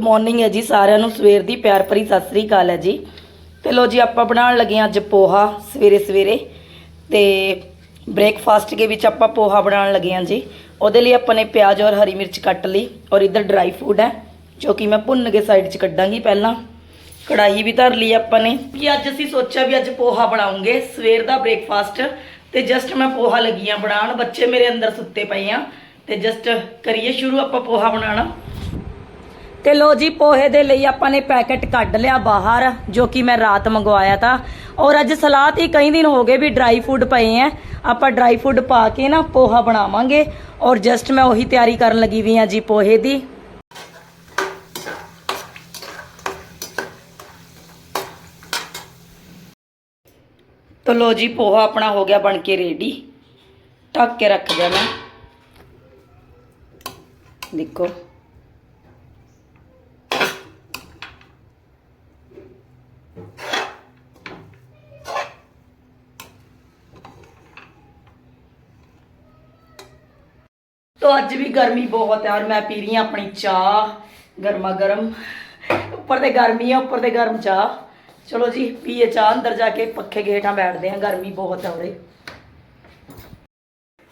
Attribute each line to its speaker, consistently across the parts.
Speaker 1: Morning ਹੈ ਜੀ, ਸਾਰਿਆਂ ਨੂੰ ਸਵੇਰ ਦੀ ਪਿਆਰ ਭਰੀ ਸਤਿ ਸ੍ਰੀ ਅਕਾਲ ਹੈ ਜੀ। ਤੇ ਲੋ ਜੀ, ਆਪਾਂ ਬਣਾਉਣ ਲੱਗੇ ਹਾਂ ਅੱਜ ਪੋਹਾ ਸਵੇਰੇ ਸਵੇਰੇ। ਤੇ ਬ੍ਰੇਕਫਾਸਟ ਦੇ ਵਿੱਚ ਆਪਾਂ ਪੋਹਾ ਬਣਾਉਣ ਲੱਗੇ ਹਾਂ ਜੀ। ਉਹਦੇ ਲਈ ਆਪਾਂ ਨੇ ਪਿਆਜ਼ ਔਰ ਹਰੀ ਮਿਰਚ ਕੱਟ ਲਈ ਔਰ ਇਧਰ ਡਰਾਈ ਫੂਡ ਹੈ, ਜੋ ਕਿ ਮੈਂ ਭੁੰਨ ਕੇ ਸਾਈਡ 'ਚ ਕੱਢਾਂਗੀ ਪਹਿਲਾਂ। ਕੜਾਹੀ ਵੀ ਧਰ ਲਈ ਆਪਾਂ ਨੇ। ਕਿ ਅੱਜ ਅਸੀਂ ਸੋਚਿਆ ਵੀ ਅੱਜ ਪੋਹਾ ਬਣਾਉਂਗੇ, ਸਵੇਰ ਦਾ ਬ੍ਰੇਕਫਾਸਟ ਤੇ ਜਸਟ ਮੈਂ ਪੋਹਾ ਲੱਗੀ ਆ ਬਣਾਉਣ, ਬੱਚੇ ਮੇਰੇ ਅੰਦਰ ਸੁੱਤੇ ਪਏ ਆ। ਤੇ ਜਸਟ ਕਰੀਏ ਸ਼ੁਰੂ ਆਪਾਂ ਪੋਹਾ ਬਣਾਉਣਾ। ਤੇ ਲੋ ਜੀ, ਪੋਹੇ ਦੇ ਲਈ ਆਪਾਂ ਨੇ ਪੈਕੇਟ ਕੱਢ ਲਿਆ ਬਾਹਰ, ਜੋ ਕਿ ਮੈਂ ਰਾਤ ਮੰਗਵਾਇਆ ਤਾਂ। ਔਰ ਅੱਜ ਸਲਾਦ ਹੀ ਕਈ ਦਿਨ ਹੋ ਗਏ ਵੀ ਡਰਾਈ ਫੂਡ ਪਏ ਐ। ਆਪਾਂ ਡਰਾਈ ਫੂਡ ਪਾ ਕੇ ਨਾ ਪੋਹਾ ਬਣਾਵਾਂਗੇ। ਔਰ ਜਸਟ ਮੈਂ ਉਹੀ ਤਿਆਰੀ ਕਰਨ ਲੱਗੀ ਵੀ ਆ ਜੀ ਪੋਹੇ ਦੀ। ਤੋ ਲੋ ਜੀ, ਪੋਹਾ ਆਪਣਾ ਹੋ ਗਿਆ ਬਣ ਕੇ ਰੈਡੀ ਢੱਕ ਕੇ ਰੱਖ ਦਿਆ ਮੈਂ। ਦੇਖੋ। तो ਅੱਜ ਵੀ ਗਰਮੀ ਬਹੁਤ ਹੈ ਔਰ ਮੈਂ ਪੀ ਰਹੀ ਹਾਂ ਆਪਣੀ ਚਾਹ ਗਰਮਾ ਗਰਮ ਉੱਪਰ ਤੇ ਗਰਮੀ ਹੈ ਉੱਪਰ ਤੇ ਗਰਮ ਚਾਹ ਚਲੋ ਜੀ ਪੀਏ ਚਾਹ ਅੰਦਰ ਜਾ ਕੇ ਪੱਖੇ ਕੇ ਹੇਠਾਂ ਬੈਠਦੇ ਹਾਂ ਗਰਮੀ ਬਹੁਤ ਹੈ ਉਰੇ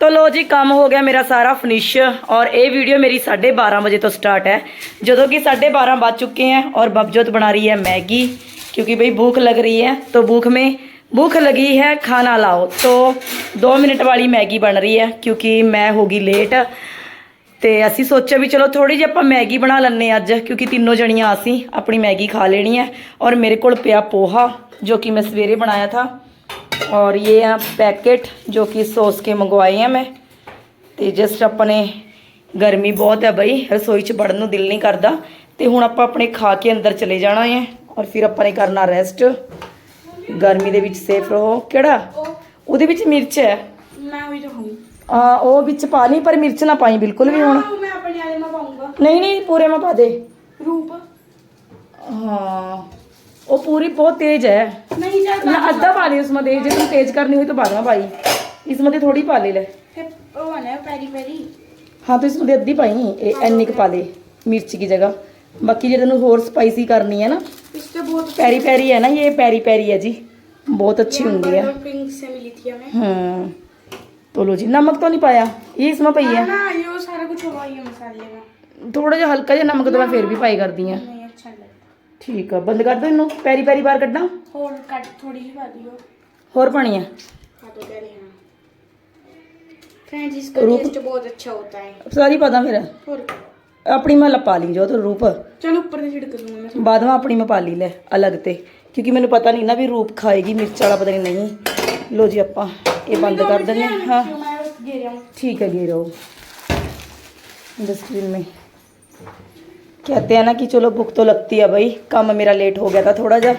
Speaker 1: ਤੋ ਲੋ ਜੀ ਕੰਮ ਹੋ ਗਿਆ ਮੇਰਾ ਸਾਰਾ ਫਿਨਿਸ਼ ਔਰ ਇਹ ਵੀਡੀਓ ਮੇਰੀ 12:30 ਵਜੇ ਤੋਂ ਸਟਾਰਟ ਹੈ ਜਦੋਂ ਕਿ 12:30 ਵੱਜ ਚੁੱਕੇ हैं और बबजोत बना रही है मैगी क्योंकि भाई भूख लग रही है तो भूख में भूख लगी है खाना लाओ तो दो मिनट वाली मैगी बन रही है क्योंकि मैं होगी ਲੇਟ ਤੇ ਅਸੀਂ ਸੋਚਿਆ ਵੀ ਚਲੋ ਥੋੜੀ ਜਿਹੀ ਆਪਾਂ ਮੈਗੀ ਬਣਾ ਲੈਣੇ ਅੱਜ ਕਿਉਂਕਿ ਤਿੰਨੋਂ ਜਣੀਆਂ ਅਸੀਂ ਆਪਣੀ ਮੈਗੀ ਖਾ ਲੈਣੀ ਹੈ ਔਰ ਮੇਰੇ ਕੋਲ ਪਿਆ ਪੋਹਾ ਜੋ ਕਿ ਮੈਂ ਸਵੇਰੇ ਬਣਾਇਆ था और ये है पैकेट जो कि सोच के मंगवाए हैं मैं ਤੇ ਜਸਟ ਆਪਣੇ ਗਰਮੀ ਬਹੁਤ ਹੈ ਬਈ ਰਸੋਈ 'ਚ ਵੜਨ ਨੂੰ ਦਿਲ ਨਹੀਂ ਕਰਦਾ ਤੇ ਹੁਣ ਆਪਾਂ ਆਪਣੇ ਖਾ ਕੇ ਅੰਦਰ ਚਲੇ ਜਾਣਾ ਹੈ ਔਰ ਫਿਰ ਆਪਾਂ ਨੇ ਕਰਨਾ ਰੈਸਟ ਗਰਮੀ ਦੇ ਵਿੱਚ ਸੇਫ ਰਹੋ ਕਿਹੜਾ ਉਹਦੇ ਵਿੱਚ ਮਿਰਚ ਹੈ
Speaker 2: ਮੈਂ ਉਹੀ ਰਹੂੰਗੀ
Speaker 1: ਆ ਉਹ ਵਿੱਚ ਪਾ ਲਈ ਪਰ ਮਿਰਚ ਨਾ ਪਾਈ ਬਿਲਕੁਲ ਵੀ ਹੁਣ
Speaker 2: ਮੈਂ ਆਪਣੇ ਵਾਲੇ में पाऊंगा
Speaker 1: ਨਹੀਂ ਨਹੀਂ ਪੂਰੇ ਮੈਂ ਪਾ ਦੇ
Speaker 2: रूप
Speaker 1: हाँ वो पूरी बहुत तेज है
Speaker 2: नहीं जा
Speaker 1: ना अद्धा पा ली उसमें तेज तुम तेज करनी हुई तो बाद में पाई इसमें तो थोड़ी पा ले ले
Speaker 2: वो बना है पेरी पेरी
Speaker 1: ਹਾਂ ਤੂੰ ਇਸਨੂੰ ਅੱਧੀ ਪਾਈ ਇਹ ਇੰਨੀ ਕੁ ਪਾ ਦੇ ਮਿਰਚ ਦੀ ਜਗ੍ਹਾ ਬਾਕੀ ਜੇ ਤੈਨੂੰ ਹੋਰ ਸਪਾਈਸੀ ਕਰਨੀ ਹੈ ਨਾ
Speaker 2: बहुत
Speaker 1: पैरी पैरी है ना ये पैरी पैरी है जी। बहुत अच्छी होंगी है।
Speaker 2: पिंक
Speaker 1: हम्म, तो लो जी नमक तो नहीं पाया? ये इसमें पाई है।
Speaker 2: थोड़ा जा हल्का जा नमक तो मैं
Speaker 1: फिर भी
Speaker 2: पाई कर दी है
Speaker 1: ठीक है बंद कर दो इन पैरी पैरी बार कटना
Speaker 2: और पानी है। फ्रेंड्स इसका टेस्ट बहुत अच्छा होता है।
Speaker 1: सारी पता मेरा
Speaker 2: और
Speaker 1: ਆਪਣੀ ਮੈਂ ਲਪਾ ਲਈ ਜੋ ਤੇ ਰੂਪ
Speaker 2: चलो ऊपर से छिड़क दूंगा मैं
Speaker 1: ਬਾਅਦ ਵਿੱਚ ਆਪਣੀ ਮੈਂ ਪਾ ਲਈ ਲੈ ਅਲੱਗ ਤੇ ਕਿਉਂਕਿ ਮੈਨੂੰ ਪਤਾ ਨਹੀਂ ਨਾ ਵੀ ਰੂਪ ਖਾਏਗੀ ਮਿਰਚ ਵਾਲਾ ਪਤਾ ਨਹੀਂ ਨਹੀਂ ਲੋ ਜੀ ਆਪਾਂ ਇਹ ਬੰਦ ਕਰ ਦਿੰਦੇ ਹਾਂ ਹਾਂ
Speaker 2: क्यों मैं बस गिर हूँ
Speaker 1: ठीक है गिरो डस्टबिन में कहते हैं ना कि चलो भूख तो लगती है भाई काम मेरा लेट हो गया था थोड़ा जा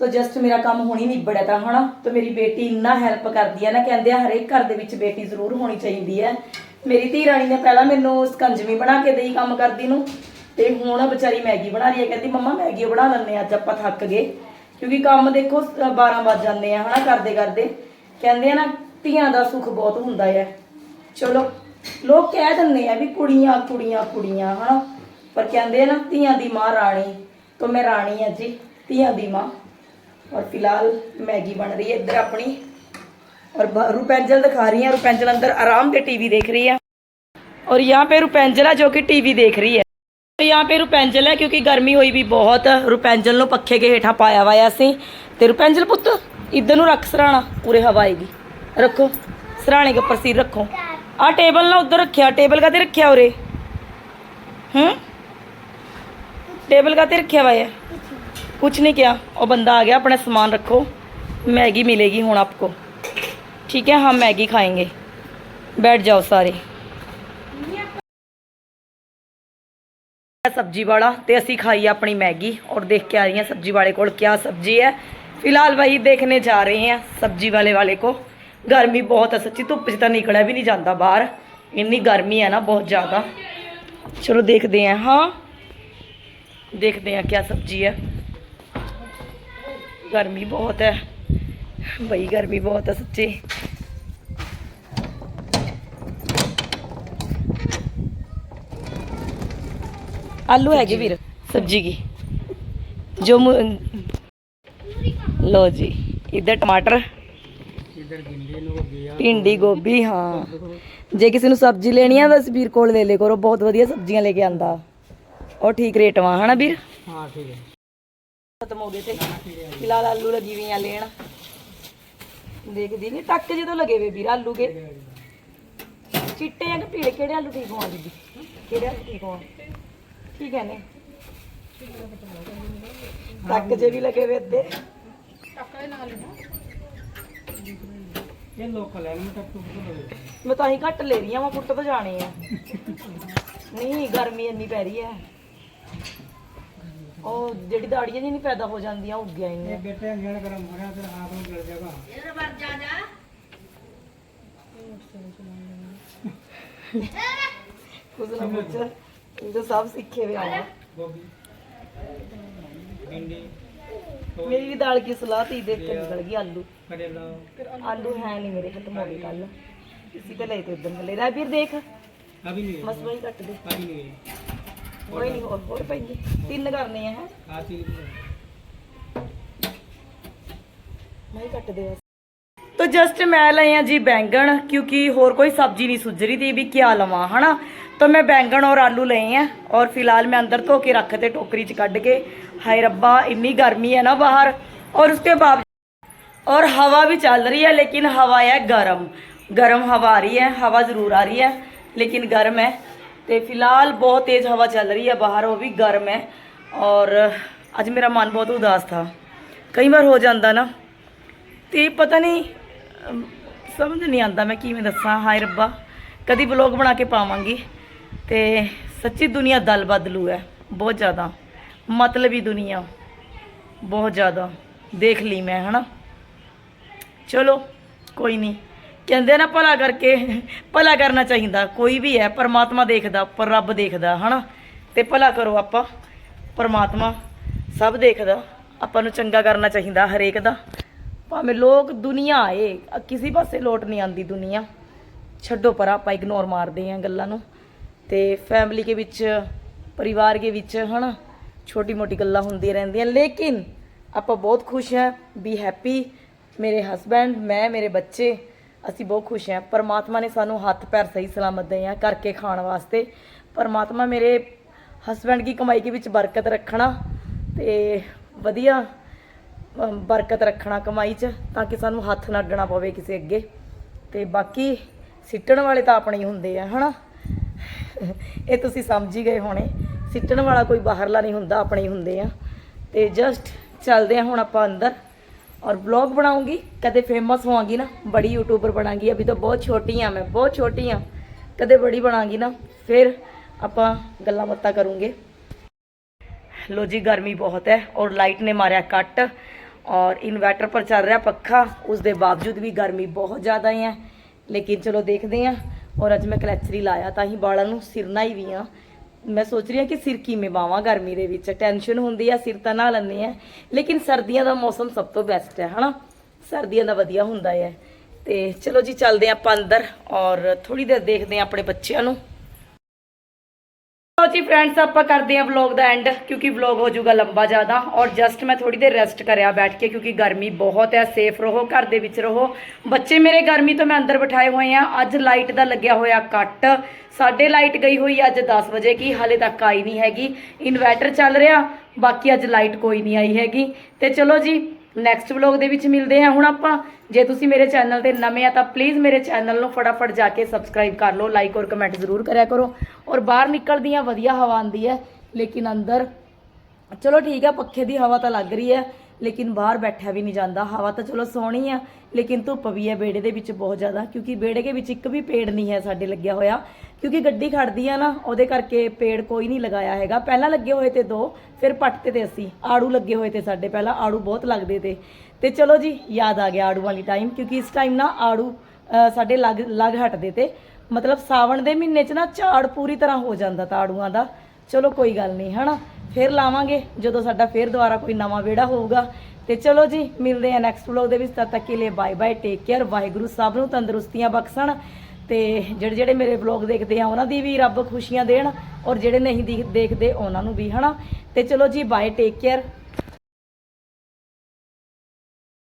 Speaker 1: तो ਜਸਟ ਮੇਰਾ ਕੰਮ ਹੁਣੀ ਨਿਬੜਿਆ ਤਾਂ ਹਨਾ ਤੇ ਮੇਰੀ ਬੇਟੀ ਇੰਨਾ ਹੈਲਪ ਕਰਦੀ ਹੈ ਨਾ ਕਹਿੰਦੇ ਆ ਹਰੇਕ ਘਰ ਦੇ ਵਿੱਚ ਬੇਟੀ ਜ਼ਰੂਰ ਹੋਣੀ ਚਾਹੀਦੀ ਹੈ ਮੇਰੀ ਧੀ ਰਾਣੀ ਨੇ ਪਹਿਲਾਂ ਮੈਨੂੰ ਸਕੰਜਵੀ ਬਣਾ ਕੇ ਦੇਈ ਕੰਮ ਕਰਦੀ ਨੂੰ, ਤੇ ਹੁਣ ਵਿਚਾਰੀ ਮੈਗੀ ਬਣਾ ਰਹੀ ਹੈ। ਕਹਿੰਦੀ, ਮੰਮਾ, ਮੈਗੀ ਬਣਾ ਲੈਣੇ ਅੱਜ ਆਪਾਂ ਥੱਕ ਗਏ। ਕਿਉਂਕਿ ਕੰਮ ਦੇਖੋ 12 ਵੱਜ ਜਾਂਦੇ ਆ, ਹਨਾ, ਕਰਦੇ ਕਰਦੇ। ਕਹਿੰਦੇ ਆ ਨਾ, ਧੀਆਂ ਦਾ ਸੁੱਖ ਬਹੁਤ ਹੁੰਦਾ ਹੈ ਚਲੋ, ਲੋਕ ਕਹਿ ਦਿੰਦੇ ਆ ਵੀ ਕੁੜੀਆਂ ਕੁੜੀਆਂ ਕੁੜੀਆਂ, ਹਨਾ। ਪਰ ਕਹਿੰਦੇ ਆ ਨਾ, ਧੀਆਂ ਦੀ ਮਾਂ ਰਾਣੀ, ਤੋਂ ਮੈਂ ਰਾਣੀ ਆ ਜੀ, ਧੀਆਂ ਦੀ ਮਾਂ। ਔਰ ਫਿਲਹਾਲ ਮੈਗੀ ਬਣ ਰਹੀ ਹੈ ਇੱਧਰ ਆਪਣੀ। और ब- रूपेंजल दिखा रही है रूपेंजल अंदर आराम से टीवी देख रही है और यहाँ पे रूपेंजल है जो कि टीवी देख रही है ਤੇ यहाँ पे रूपेंजल है क्योंकि गर्मी ਹੋਈ ਵੀ ਬਹੁਤ रूपेंजल ਨੂੰ ਪੱਖੇ ਕੇ ਹੇਠਾਂ ਪਾਇਆ ਹੋਇਆ ਅਸੀਂ ਤੇ रूपेंजल ਪੁੱਤ ਇੱਧਰ ਨੂੰ ਰੱਖ ਸਰਾਣਾ ਪੂਰੇ ਹਵਾ ਆਏਗੀ ਰੱਖੋ ਸਰਾਣੇ ਕੇ ਉੱਪਰ ਸਿਰ ਰੱਖੋ ਆ ਟੇਬਲ ਨਾ ਉਧਰ ਰੱਖਿਆ ਟੇਬਲ ਕਾਤੇ ਰੱਖਿਆ ਉਰੇ ਹੂੰ ਟੇਬਲ ਕਾਤੇ ਰੱਖਿਆ ਹੋਇਆ ਹੈ कुछ नहीं किया और बंदा आ गया अपना सामान रखो मैगी मिलेगी हूँ आपको ठीक है, हम मैगी खाएँगे। बैठ जाओ सारे। सब्ज़ी वाला तो असी खाई अपनी मैगी और देख के आ रही हैं सब्ज़ी वाले को क्या सब्ज़ी है। फ़िलहाल वही देखने जा रहे हैं सब्ज़ी वाले वाले को। गर्मी बहुत है सच्ची, धुप्प तो निकला भी नहीं जाता बाहर। इन्नी गर्मी है ना बहुत ज़्यादा चलो देखते हैं हाँ। देखते हैं क्या सब्ज़ी है। गर्मी बहुत है। ਬਈ ਗਰਮੀ ਬਹੁਤ ਆ ਸੱਚੀ। ਆਲੂ ਹੈਗੇ ਵੀਰ ਸਬਜੀ ਕੀ? ਜੋ ਲੋ ਜੀ ਇੱਧਰ ਟਮਾਟਰ ਭਿੰਡੀ ਗੋਭੀ ਹਾਂ। ਜੇ ਕਿਸੇ ਨੂੰ ਸਬਜ਼ੀ ਲੈਣੀ ਆ ਤਾਂ ਵੀਰ ਕੋਲ ਲੈ ਲੈ ਕਰੋ ਬਹੁਤ ਵਧੀਆ ਸਬਜ਼ੀਆਂ ਲੈ ਕੇ ਆਂਦਾ। ਉਹ ਠੀਕ ਰੇਟ ਵਾ ਹਨਾ ਵੀਰ?
Speaker 3: ਹਾਂ ਠੀਕ ਹੈ।
Speaker 1: ਖਤਮ ਹੋ ਗਏ ਤੇ ਫਿਲਹਾਲ ਆਲੂ ਲੱਗੀ ਵੀ ਲੈਣ। ਦੇਖਦੀ ਨਹੀਂ ਟੱਕ ਜਦੋਂ ਲਗੇ ਵੇ ਵੀਰ ਆਲੂ ਕੇ। ਚਿੱਟੇ ਆ ਪੀਲੇ? ਕਿਹੜੇ ਆਲੂ ਠੀਕ ਹੋਣ ਬੀਬੀ? ਕਿਹੜੇ ਆਲੂ ਠੀਕ ਹੋਣ? ਠੀਕ ਹੈ ਨੇ ਟੱਕ ਜੇ ਵੀ ਲਗੇ ਵੇ ਅੱਧੇ।
Speaker 3: ਇਹ ਲੋਕਲ ਹੈ ਮੈਂ ਟੱਕ ਟੁਕ
Speaker 1: ਮੈਂ ਤਾਂ ਹੀ ਘੱਟ ਲੈ ਰਹੀ ਆ, ਮੈਂ ਫੁੱਟ ਤੋਂ ਜਾਣੇ ਆ। ਨਹੀਂ, ਗਰਮੀ ਇੰਨੀ ਪੈ ਰਹੀ ਹੈ ਉਹ ਜਿਹੜੀ ਦਾੜੀਆਂ ਨਹੀਂ ਪੈਦਾ ਹੋ ਜਾਂਦੀਆਂ ਉਹ ਉੱਗਿਆ ਹੀ
Speaker 3: ਇਹ ਬੇਟੇ ਅੰਗਣ ਗਰਮ ਹੋ ਤੇ ਆਪ ਨੂੰ ਗਿਰ ਜਾਗਾ इधर बढ़ जा जा
Speaker 1: ਕੁਝ ਨਾ ਕੁਝ ਇਹ ਸਭ ਸਿੱਖੇ ਵੇ
Speaker 3: ਆ।
Speaker 1: ਮੇਰੀ ਵੀ ਦਾਲ ਕੀ ਸਲਾਹ ਤੀ? ਦੇਖ ਕੇ ਨਿਕਲ ਗਈ ਆਲੂ। ਆਲੂ ਹੈ ਨਹੀਂ ਮੇਰੇ ਖਤਮ ਹੋ ਕੱਲ। ਇਸੀ ਤੇ ਲੈ ਤੇ ਉਦੋਂ ਲੈ ਦੇਖ।
Speaker 3: ਅਭੀ ਨਹੀਂ
Speaker 1: ਮਸਵਾਈ ਕੱਟ ਦੇ।
Speaker 3: ਅਭੀ ਨਹੀਂ
Speaker 1: ਤੋ ਜਸਟ ਮੈਂ ਲਏ ਆ ਜੀ ਬੈਂਗਣ, ਕਿਉਂਕਿ ਹੋਰ ਕੋਈ ਸਬਜ਼ੀ ਨਹੀਂ ਸੁੱਜ ਰਹੀ ਤੀ ਵੀ ਕੀ ਲਵਾਂ, ਹਨਾ? ਤੋ ਮੈਂ ਬੈਂਗਣ ਔਰ ਆਲੂ ਲਏ ਆ, ਔਰ ਫਿਲਹਾਲ ਮੈਂ ਅੰਦਰ ਧੋ ਕੇ ਰੱਖ ਤੇ ਟੋਕਰੀ 'ਚ ਕੱਢ ਕੇ, ਹਾਏ ਰੱਬਾ, ਇੰਨੀ ਗਰਮੀ ਹੈ ਨਾ ਬਾਹਰ। ਔਰ ਉਸਕੇ ਬਾਅਦ ਔਰ ਹਵਾ ਵੀ ਚੱਲ ਰਹੀ ਹੈ ਲੇਕਿਨ ਹਵਾ ਹੈ ਗਰਮ। ਗਰਮ ਹਵਾ ਆ ਰਹੀ ਹੈ, ਹਵਾ ਜ਼ਰੂਰ ਆ ਰਹੀ ਹੈ, ਲੇਕਿਨ ਗਰਮ ਹੈ। ਤੇ ਫਿਲਹਾਲ ਬਹੁਤ ਤੇਜ਼ ਹਵਾ ਚੱਲ ਰਹੀ ਹੈ, ਬਾਹਰ ਉਹ ਵੀ ਗਰਮ ਹੈ ਔਰ ਅੱਜ ਮੇਰਾ ਮਨ ਬਹੁਤ ਉਦਾਸ ਥਾ। ਕਈ ਵਾਰ ਹੋ ਜਾਂਦਾ ਨਾ, ਤੇ ਪਤਾ ਨਹੀਂ ਸਮਝ ਨਹੀਂ ਆਉਂਦਾ ਮੈਂ ਕਿਵੇਂ ਦੱਸਾਂ, ਹਾਏ ਰੱਬਾ, ਕਦੀ ਵਲੌਗ ਬਣਾ ਕੇ ਪਾਵਾਂਗੀ ਤੇ ਸੱਚੀ ਦੁਨੀਆ ਦਲ ਬਦਲੂ ਹੈ, ਬਹੁਤ ਜ਼ਿਆਦਾ। ਮਤਲਬ ਹੀ ਦੁਨੀਆ, ਬਹੁਤ ਜ਼ਿਆਦਾ। ਦੇਖ ਲਈ ਮੈਂ, ਹਨਾ? ਚਲੋ, ਕੋਈ ਨਹੀਂ। ਕਹਿੰਦੇ ਨਾ, ਭਲਾ ਕਰਕੇ, ਭਲਾ ਕਰਨਾ ਚਾਹੀਦਾ। ਕੋਈ ਵੀ ਹੈ, ਪਰਮਾਤਮਾ ਦੇਖਦਾ, ਪਰ ਰੱਬ ਦੇਖਦਾ, ਹਨਾ? ਤੇ ਭਲਾ ਕਰੋ ਆਪਾਂ। ਪਰਮਾਤਮਾ ਸਭ ਦੇਖਦਾ, ਆਪਾਂ ਨੂੰ ਚੰਗਾ ਕਰਨਾ ਚਾਹੀਦਾ ਹਰੇਕ ਦਾ। ਭਾਵੇਂ ਲੋਕ ਦੁਨੀਆ ਆਏ ਕਿਸੇ ਪਾਸੇ ਲੋਟ ਨਹੀਂ ਆਂਦੀ ਦੁਨੀਆ। ਛੱਡੋ ਪਰ, ਆਪਾਂ ਇਗਨੋਰ ਮਾਰਦੇ ਆਂ ਗੱਲਾਂ ਨੂੰ। ਤੇ ਫੈਮਿਲੀ ਦੇ ਵਿੱਚ, ਪਰਿਵਾਰ ਦੇ ਵਿੱਚ, ਹਨਾ? ਛੋਟੀ ਮੋਟੀ ਗੱਲਾਂ ਹੁੰਦੀਆਂ ਰਹਿੰਦੀਆਂ। ਲੇਕਿਨ ਆਪਾਂ ਬਹੁਤ ਖੁਸ਼ ਹਾਂ ਬੀ ਹੈਪੀ ਮੇਰੇ ਹਸਬੈਂਡ ਮੈਂ, ਮੇਰੇ ਬੱਚੇ ਅਸੀਂ ਬਹੁਤ ਖੁਸ਼ ਹਾਂ। ਪਰਮਾਤਮਾ ਨੇ ਸਾਨੂੰ ਹੱਥ, ਪੈਰ ਸਹੀ ਸਲਾਮਤ ਦੇ ਆ ਕਰਕੇ ਖਾਣ ਵਾਸਤੇ। ਪਰਮਾਤਮਾ ਮੇਰੇ ਹਸਬੈਂਡ ਦੀ ਕਮਾਈ ਦੇ ਵਿੱਚ ਬਰਕਤ ਰੱਖਣਾ ਤੇ ਵਧੀਆ ਬਰਕਤ ਰੱਖਣਾ ਕਮਾਈ 'ਚ, ਤਾਂ ਕਿ ਸਾਨੂੰ ਹੱਥ ਨਾ ਅੱਡਣਾ ਪਵੇ ਕਿਸੇ ਅੱਗੇ। ਤੇ ਬਾਕੀ ਸਿੱਟਣ ਵਾਲੇ ਤਾਂ ਆਪਣੇ ਹੀ ਹੁੰਦੇ ਆ, ਹਨਾ? ਇਹ ਤੁਸੀਂ ਸਮਝ ਹੀ ਗਏ ਹੋਣੇ। ਸਿੱਟਣ ਵਾਲਾ ਕੋਈ ਬਾਹਰਲਾ ਨਹੀਂ ਹੁੰਦਾ, ਆਪਣੇ ਹੀ ਹੁੰਦੇ ਆ। ਤੇ ਜਸਟ ਚੱਲਦੇ ਆ ਹੁਣ ਆਪਾਂ ਅੰਦਰ। ਔਰ ਵਲੌਗ ਬਣਾਉਂਗੀ ਕਦੇ ਫੇਮਸ ਹੋਵਾਂਗੀ ਨਾ ਬੜੀ ਯੂਟਿਊਬਰ ਬਣਾਂਗੀ ਅਭੀ ਤਾਂ ਬਹੁਤ ਛੋਟੀ ਆ ਮੈਂ ਬਹੁਤ ਛੋਟੀ ਆ ਕਦੇ ਬੜੀ ਬਣਾਂਗੀ ਨਾ ਫਿਰ ਆਪਾਂ ਗੱਲਾਂ ਬਾਤਾਂ ਕਰੂੰਗੇ लो जी गर्मी बहुत है और लाइट ने मारा कट और इन्वर्टर पर चल रहा पखा उसके बावजूद भी गर्मी बहुत ज़्यादा है लेकिन चलो देखते हैं और अज मैं कलैचरी लाया ਤਾਂ ਹੀ ਬਾਲਾਂ ਨੂੰ ਸਿਰ ਨਹਾਈ ਵੀ ਆ ਮੈਂ ਸੋਚ ਰਹੀ ਹਾਂ ਕਿ ਸਿਰ ਕਿਵੇਂ ਬਾਵਾਂ ਗਰਮੀ ਦੇ ਵਿੱਚ। ਟੈਨਸ਼ਨ ਹੁੰਦੀ ਆ, ਸਿਰ ਤਾਂ ਨਹਾ ਲੈਂਦੇ ਆ। ਲੇਕਿਨ ਸਰਦੀਆਂ ਦਾ ਮੌਸਮ ਸਭ ਤੋਂ ਬੈਸਟ ਹੈ ਹਨਾ? ਸਰਦੀਆਂ ਦਾ ਵਧੀਆ ਹੁੰਦਾ ਹੈ ਤੇ ਚਲੋ ਜੀ, ਚੱਲਦੇ ਹਾਂ ਆਪਾਂ ਅੰਦਰ ਔਰ ਥੋੜੀ ਦੇਰ ਦੇਖਦੇ ਹਾਂ ਆਪਣੇ ਬੱਚਿਆਂ ਨੂੰ। ਲੋ ਜੀ ਫਰੈਂਡਸ ਆਪਾਂ ਕਰਦੇ ਹਾਂ ਵਲੌਗ ਦਾ ਐਂਡ ਕਿਉਂਕਿ ਵਲੌਗ ਹੋ ਜਾਊਗਾ ਲੰਬਾ ਜ਼ਿਆਦਾ ਔਰ ਜਸਟ ਮੈਂ ਥੋੜੀ ਦੇਰ ਰੈਸਟ ਕਰਿਆ ਬੈਠ ਕੇ, ਕਿਉਂਕਿ ਗਰਮੀ ਬਹੁਤ ਹੈ ਸੇਫ ਰਹੋ, ਘਰ ਦੇ ਵਿੱਚ ਰਹੋ। ਬੱਚੇ ਮੇਰੇ ਗਰਮੀ ਤੋਂ ਮੈਂ ਅੰਦਰ ਬਿਠਾਏ ਹੋਏ ਆ ਅੱਜ ਲਾਈਟ ਦਾ ਲੱਗਿਆ ਹੋਇਆ ਕੱਟ। ਸਾਡੇ ਲਾਈਟ ਗਈ ਹੋਈ ਅੱਜ 10 ਵਜੇ ਕੀ, ਹਾਲੇ ਤੱਕ ਆਈ ਨਹੀਂ ਹੈਗੀ। ਇਨਵਰਟਰ ਚੱਲ ਰਿਹਾ, ਬਾਕੀ ਅੱਜ ਲਾਈਟ ਕੋਈ ਨਹੀਂ ਆਈ ਹੈਗੀ। ਤੇ ਚਲੋ ਜੀ ਨੈਕਸਟ ਵਲੌਗ ਦੇ ਵਿੱਚ ਮਿਲਦੇ ਹਾਂ। ਹੁਣ ਆਪਾਂ, ਜੇ ਤੁਸੀਂ ਮੇਰੇ ਚੈਨਲ ਤੇ ਨਵੇਂ ਆ ਤਾਂ ਪਲੀਜ਼ ਮੇਰੇ ਚੈਨਲ ਨੂੰ ਫਟਾਫਟ ਜਾ ਕੇ ਸਬਸਕ੍ਰਾਈਬ ਕਰ ਲਓ ਲਾਈਕ ਔਰ ਕਮੈਂਟ ਜ਼ਰੂਰ ਕਰਿਆ ਕਰੋ। ਔਰ ਬਾਹਰ ਨਿਕਲਦੀਆਂ ਵਧੀਆ ਹਵਾ ਆਉਂਦੀ ਹੈ, ਲੇਕਿਨ ਅੰਦਰ, ਚਲੋ ਠੀਕ ਹੈ, ਪੱਖੇ ਦੀ ਹਵਾ ਤਾਂ ਲੱਗ ਰਹੀ ਹੈ। ਲੇਕਿਨ ਬਾਹਰ ਬੈਠਿਆ ਵੀ ਨਹੀਂ ਜਾਂਦਾ। ਹਵਾ ਤਾਂ ਚਲੋ ਸੋਹਣੀ ਆ, ਲੇਕਿਨ ਧੁੱਪ ਵੀ ਹੈ ਬੇੜੇ ਦੇ ਵਿੱਚ ਬਹੁਤ ਜ਼ਿਆਦਾ, ਕਿਉਂਕਿ ਬੇੜੇ ਦੇ ਵਿੱਚ ਇੱਕ ਵੀ ਪੇੜ ਨਹੀਂ ਹੈ ਸਾਡੇ ਲੱਗਿਆ ਹੋਇਆ। ਕਿਉਂਕਿ ਗੱਡੀ ਖੜਦੀ ਆ ਨਾ, ਉਹਦੇ ਕਰਕੇ ਪੇੜ ਕੋਈ ਨਹੀਂ ਲਗਾਇਆ ਹੈਗਾ। ਪਹਿਲਾਂ ਲੱਗੇ ਹੋਏ ਤੇ ਦੋ, ਫਿਰ ਪੱਟਤੇ ਤੇ ਅਸੀਂ। ਆੜੂ ਲੱਗੇ ਹੋਏ ਤੇ ਸਾਡੇ, ਪਹਿਲਾਂ ਆੜੂ ਬਹੁਤ ਲੱਗਦੇ ਤੇ। ਤੇ ਚਲੋ ਜੀ, ਯਾਦ ਆ ਗਿਆ ਆੜੂ ਵਾਲੀ ਟਾਈਮ ਕਿਉਂਕਿ ਇਸ ਟਾਈਮ ਨਾ ਆੜੂ ਸਾਡੇ ਲੱਗ ਲੱਗ ਹਟਦੇ ਤੇ। ਮਤਲਬ ਸਾਵਣ ਦੇ ਮਹੀਨੇ 'ਚ ਨਾ ਝਾੜ ਪੂਰੀ ਤਰ੍ਹਾਂ ਹੋ ਜਾਂਦਾ ਤਾਂ ਆੜੂਆਂ ਦਾ। ਚਲੋ ਕੋਈ ਗੱਲ ਨਹੀਂ, ਹਨਾ? ਫਿਰ ਲਾਵਾਂਗੇ, ਜਦੋਂ ਸਾਡਾ ਫਿਰ ਦੁਬਾਰਾ ਕੋਈ ਨਵਾਂ ਵਿਹੜਾ ਹੋਊਗਾ। ਤੇ ਚਲੋ ਜੀ, ਮਿਲਦੇ ਆ ਨੈਕਸਟ ਵਲੌਗ ਦੇ ਵਿੱਚ, ਤਦ ਤੱਕ ਕੇ ਲਈ bye bye take care Waheguru ਸਭ ਨੂੰ ਤੰਦਰੁਸਤੀਆਂ ਬਖਸ਼ਣ। ਤੇ ਜਿਹੜੇ ਜਿਹੜੇ ਮੇਰੇ ਵਲੌਗ ਦੇਖਦੇ ਆ, ਉਹਨਾਂ ਦੀ ਵੀ ਰੱਬ ਖੁਸ਼ੀਆਂ ਦੇਣ, ਔਰ ਜਿਹੜੇ ਨਹੀਂ ਦੇਖਦੇ, ਉਹਨਾਂ ਨੂੰ ਵੀ, ਹਨਾ? ਤੇ ਚਲੋ ਜੀ ਬਾਏ ਟੇਕ ਕੇਅਰ